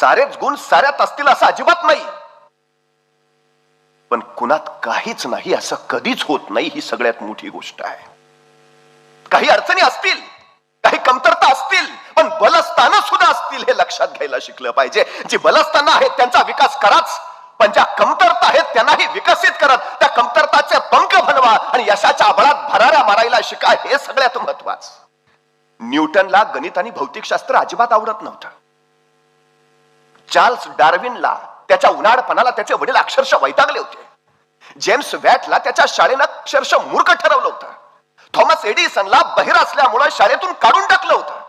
सारेच गुण साऱ्यात असतील असं अजिबात नाही. पण कुणात काहीच नाही असं कधीच होत नाही ही सगळ्यात मोठी गोष्ट आहे. काही अडचणी असतील काही कमतरता असतील पण बलस्थानं सुद्धा असतील हे लक्षात घ्यायला शिकलं पाहिजे. जी बलस्थानं आहेत त्यांचा विकास कराच पण ज्या कमतरता आहेत त्यांनाही विकसित करत त्या कमतरताचे पंख बनवा आणि यशाच्या बळात भराऱ्या मारायला शिका हे सगळ्यात महत्वाचं. न्यूटनला गणित आणि भौतिकशास्त्र अजिबात आवडत नव्हतं. चार्ल्स डार्विनला त्याच्या उन्हाळपणाला त्याचे वडील अक्षरशः वैतागले होते. जेम्स वॅटला त्याच्या शाळेनं अक्षरशः मूर्ख ठरवलं होतं. थॉमस एडिसनला बहिर असल्यामुळं शाळेतून काढून टाकलं होतं.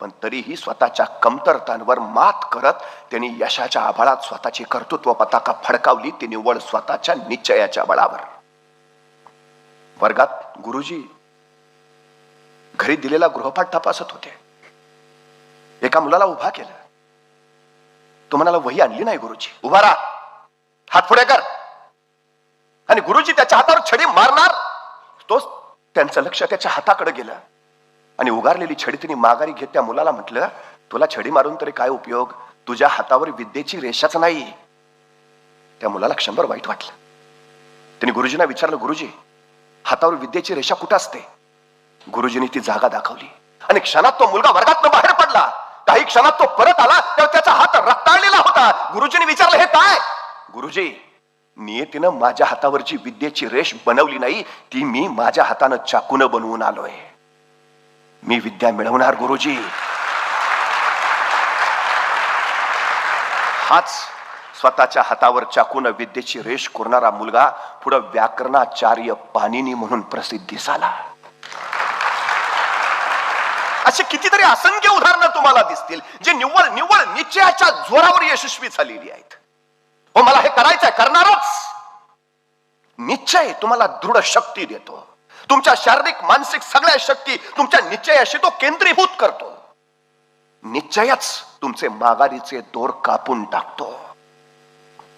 पण तरीही स्वतःच्या कमतरतांवर मात करत त्यांनी यशाच्या आभाळात स्वतःची कर्तृत्व पताका फडकावली ती निव्वळ स्वतःच्या निश्चयाच्या बळावर. वर्गात गुरुजी घरी दिलेला गृहपाठ तपासत होते. एका मुलाला उभा केलं. तो म्हणाला वही आणली नाही गुरुजी. उभा राहा. हात पुढे कर. आणि गुरुजी त्याच्या हातावर छडी मारणार. तोच त्यांचं लक्ष त्याच्या हाताकडे गेलं. आणि उगारलेली छडी तिने माघारी घेत त्या मुलाला म्हटलं तुला छडी मारून तरी काय उपयोग? तुझ्या हातावर विद्येची रेषाच नाही. त्या मुलाला क्षंभर वाईट वाटलं. त्याने गुरुजींना विचारलं गुरुजी हातावर विद्येची रेषा कुठं असते? गुरुजींनी ती जागा दाखवली. आणि क्षणात तो मुलगा वर्गात बाहेर पडला. काही क्षणात तो परत आला तेव्हा त्याचा हात रक्ताळलेला होता? गुरुजीने विचारलं हे काय? गुरुजी नियतीनं माझ्या हातावरची विद्येची रेष बनवली नाही ती मी माझ्या हातानं चाकून बनवून आलोय. मी विद्या मिळवणार गुरुजी. हाच स्वतःच्या हातावर चाकून विद्येची रेष कोरणारा मुलगा पुढं व्याकरणाचार्य पाणिनी म्हणून प्रसिद्धीस आला असे कितीतरी असंख्य उदाहरणं तुम्हाला दिसतील जे निव्वळ निव्वळ निश्चयाच्या जोरावर यशस्वी झालेली आहेत. हो मला हे करायचंय करणारच! निश्चय तुम्हाला दृढ शक्ती देतो. तुमच्या शारीरिक मानसिक सगळ्या शक्ती तुमच्या निश्चयाशी तो केंद्रीभूत करतो. निश्चयच तुमचे माघारीचे दोर कापून टाकतो.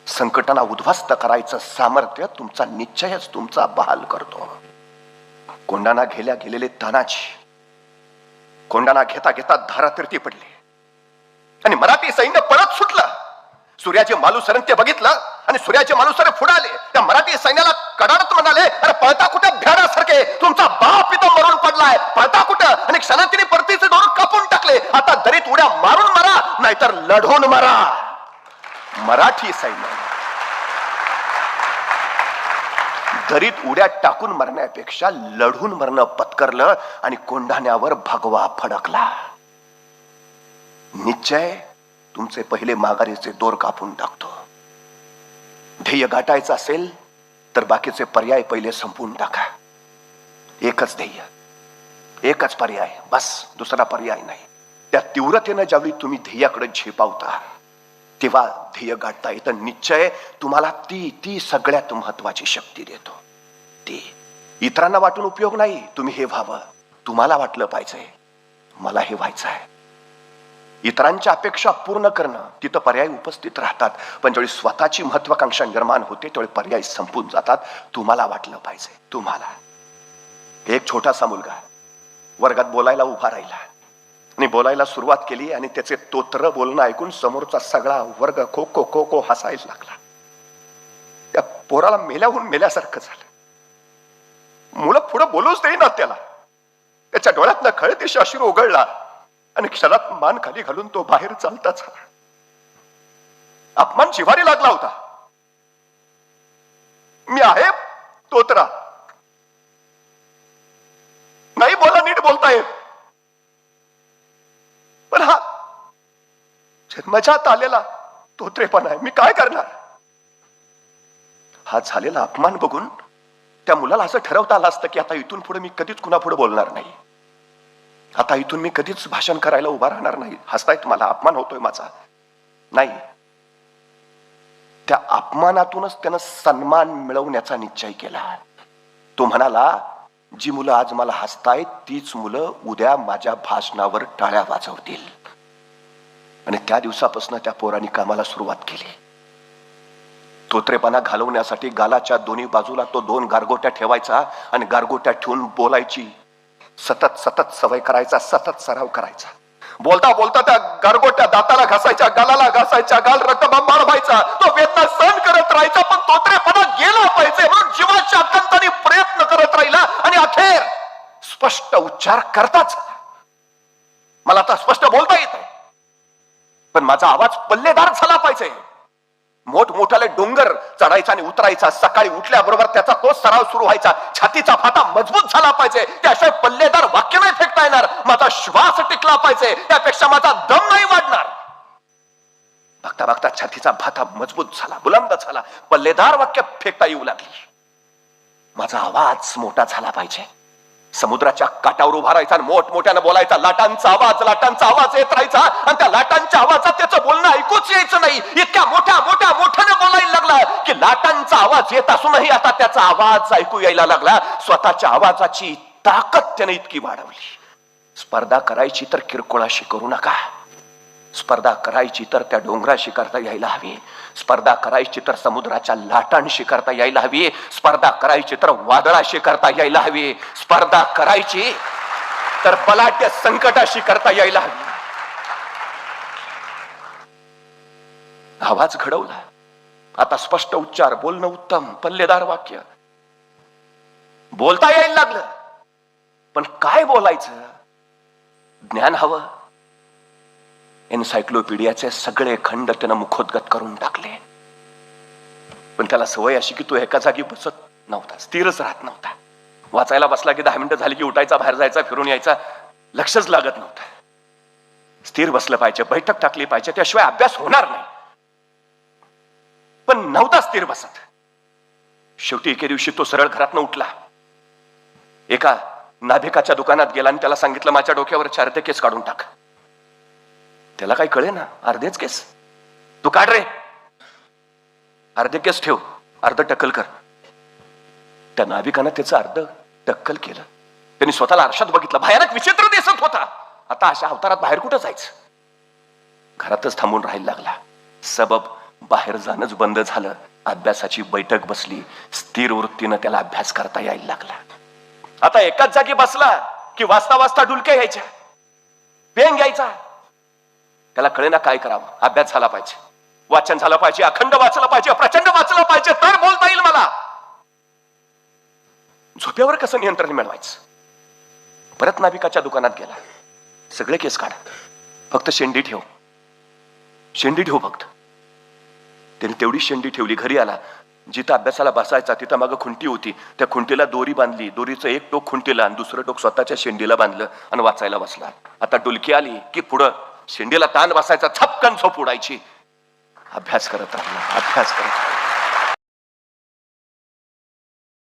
संकटांना उद्ध्वस्त करायचं सामर्थ्य तुमचा निश्चयच तुमचा बहाल करतो. कोंडाना गेल्या गेलेले तानाजी कोंडाना घेता घेता धारातीर्थी पडले. आणि मराठी सैन्य परत सुटलं. सूर्याचे मालुसरण ते बघितलं आणि सूर्याचे मालुसर फुडाले. त्या मराठी सैन्याला कडाडत म्हणाले अरे पळता कुठं भ्याडासारखे तुमचा बाप इथं मरून पडलाय. पळता कुठं? आणि क्षणांतीने परतीचे दोर कापून टाकले. आता दरीत उड्या मारून मारा नाहीतर लढून मारा. मराठी सैन्य. दरीत उड्या टाकून मरण्यापेक्षा लढून मरणं पत्करलं आणि कोंढाण्यावर भगवा फडकला. निश्चय तुमचे पहिले माघारीचे दोर कापून टाकतो. ध्येय गाठायचं असेल तर बाकीचे पर्याय पहिले संपवून टाका. एकच ध्येय एकच पर्याय बस दुसरा पर्याय नाही. त्या तीव्रतेनं ज्यावेळी तुम्ही ध्येयाकडे झेपावता तेव्हा ध्येय गाठता येतं. निश्चय तुम्हाला ती ती सगळ्यात महत्वाची शक्ती देतो. ती इतरांना वाटून उपयोग नाही. तुम्ही हे व्हावं. तुम्हाला वाटलं पाहिजे. मला हे व्हायचं आहे. इतरांच्या अपेक्षा पूर्ण करणं. तिथं पर्याय उपस्थित राहतात. पण ज्यावेळी स्वतःची महत्वाकांक्षा निर्माण होते त्यावेळी पर्याय संपून जातात. तुम्हाला वाटलं पाहिजे. तुम्हाला. एक छोटासा मुलगा. वर्गात बोलायला उभा राहिला. आणि बोलायला सुरुवात केली आणि त्याचे तोत्र बोलणं ऐकून समोरचा सगळा वर्ग खो खो खो खो हसायला लागला. त्या पोराला मेल्याहून मेल्यासारखं झालं. मुलं पुढं बोलूच देईना त्याला. त्याच्या डोळ्यातनं खळती अश्रू उघडला आणि क्षणात मान खाली घालून तो बाहेर चालताच आला अपमान जिव्हारी लागला होता. मी आहे तोत्रा. नाही बोला नीट बोलताय हा मजात आलेला तोत्रेपणा आहे. मी काय करणार? हा झालेला अपमान बघून त्या मुलाला असं ठरवता आलं असतं की आता इथून पुढे मी कधीच कुणापुढे बोलणार नाही. आता इथून मी कधीच भाषण करायला उभा राहणार नाही. हसताय तुम्हाला अपमान होतोय माझा. नाही. त्या अपमानातूनच त्यानं सन्मान मिळवण्याचा निश्चय केला. तो म्हणाला जी मुलं आज मला हसतायत तीच मुलं उद्या माझ्या भाषणावर टाळ्या वाजवतील. आणि त्या दिवसापासून त्या पोरांनी कामाला सुरुवात केली. तोत्रेपणा घालवण्यासाठी गालाच्या दोन्ही बाजूला तो दोन गारगोट्या ठेवायचा आणि गारगोट्या ठेवून बोलायची. सतत सतत सवय करायचा सतत सराव करायचा. बोलता बोलता त्या गारगोट्या दाताला घासायच्या गालाला घासायच्या गाल रक्तबंबाळ व्हायचा तो वेदना सहन करत राहायचा पण तोत्रेपणा गेला पाहिजे म्हणून जीवाच्या अत्यंताने प्रयत्न करत राहिला आणि अखेर स्पष्ट उच्चार करताच. मला आता स्पष्ट बोलता पण माझा आवाज पल्लेदार झाला पाहिजे. मोठमोठाले डोंगर चढायचा आणि उतरायचा सकाळी उठल्याबरोबर त्याचा तो सराव सुरू व्हायचा. छातीचा फाटा मजबूत झाला पाहिजे. त्याशिवाय पल्लेदार वाक्य नाही फेकता येणार. माझा श्वास टिकला पाहिजे. त्यापेक्षा माझा दम नाही वाढणार. बघता बघता छातीचा भाता मजबूत झाला बुलंद झाला. पल्लेदार वाक्य फेकता येऊ लागली. माझा आवाज मोठा झाला पाहिजे. समुद्राच्या काटावर उभा राहायचा आणि मोठमोठ्यानं बोलायचा. लाटांचा आवाज लाटांचा आवाज येत राहायचा. आणि त्या लाटांच्या आवाजात त्याचं बोलणं ऐकूच यायचं नाही. इतक्या मोठ्या मोठ्या मोठ्याने बोलायला लागला की लाटांचा आवाज येत असूनही आता त्याचा आवाज ऐकू यायला लागला. स्वतःच्या आवाजाची ताकद त्याने इतकी वाढवली. स्पर्धा करायची तर किरकोळाशी करू नका. स्पर्धा करायची तर त्या डोंगराशी करता यायला हवी. स्पर्धा करायची तर समुद्राच्या लाटांशी करता यायला हवी. स्पर्धा करायची तर वादळाशी करता यायला हवी. स्पर्धा करायची तर बलाढ्य संकटाशी करता यायला हवी. आवाज घडवला. आता स्पष्ट उच्चार बोलणं उत्तम पल्लेदार वाक्य. बोलता यायला लागलं. पण काय बोलायचं? ज्ञान हवं. एन्सायक्लोपीडियाचे सगळे खंड त्यानं मुखोद्गत करून टाकले. पण त्याला सवय अशी की तो एका जागी बसत नव्हता स्थिरच राहत नव्हता. वाचायला बसला की दहा मिनिटं झाली की उठायचा बाहेर जायचा फिरून यायचा लक्षच लागत नव्हतं. स्थिर बसलं पाहिजे बैठक टाकली पाहिजे त्याशिवाय अभ्यास होणार नाही. पण नव्हता स्थिर बसत. शेवटी एके दिवशी तो सरळ घरातनं उठला. एका नाभिकाच्या दुकानात गेला आणि त्याला सांगितलं माझ्या डोक्यावर चार ते केस काढून टाक. त्याला काही कळे ना अर्धेच केस. तू काढ रे. अर्धे केस ठेव. अर्ध टक्कल कर. त्या नाविकानं त्याचं अर्ध टक्कल केलं. त्यांनी स्वतःला आरशात बघितलं. भयानक विचित्र दिसत होता. आता अशा अवतारात बाहेर कुठं जायचं? घरातच थांबून राहायला लागला. सबब बाहेर जाणंच बंद झालं. अभ्यासाची बैठक बसली. स्थिर वृत्तीनं त्याला अभ्यास करता यायला लागला. आता एकाच जागी बसला की वाचता वाचता डुलक्या यायच्या. पेन घ्यायचा त्याला कळेना काय करावं. अभ्यास झाला पाहिजे. वाचन झालं पाहिजे अखंड वाचलं पाहिजे प्रचंड वाचलं पाहिजे तर बोलता येईल मला. झोप्यावर कसं नियंत्रण मिळवायचं? परत नाभिकाच्या दुकानात गेला. सगळे केस काढ. फक्त शेंडी ठेव. शेंडी ठेव फक्त. त्याने तेवढी शेंडी ठेवली घरी आला. जिथं अभ्यासाला बसायचा तिथं मागं खुंटी होती. त्या खुंटीला दोरी बांधली. दोरीचं एक टोक खुंटीला आणि दुसरं टोक स्वतःच्या शेंडीला बांधलं आणि वाचायला बसला. आता डुलकी आली की पुढं शेंडीला ताण बसायचा छपकन झोप उडायची. अभ्यास करत राहिला अभ्यास करत राहिला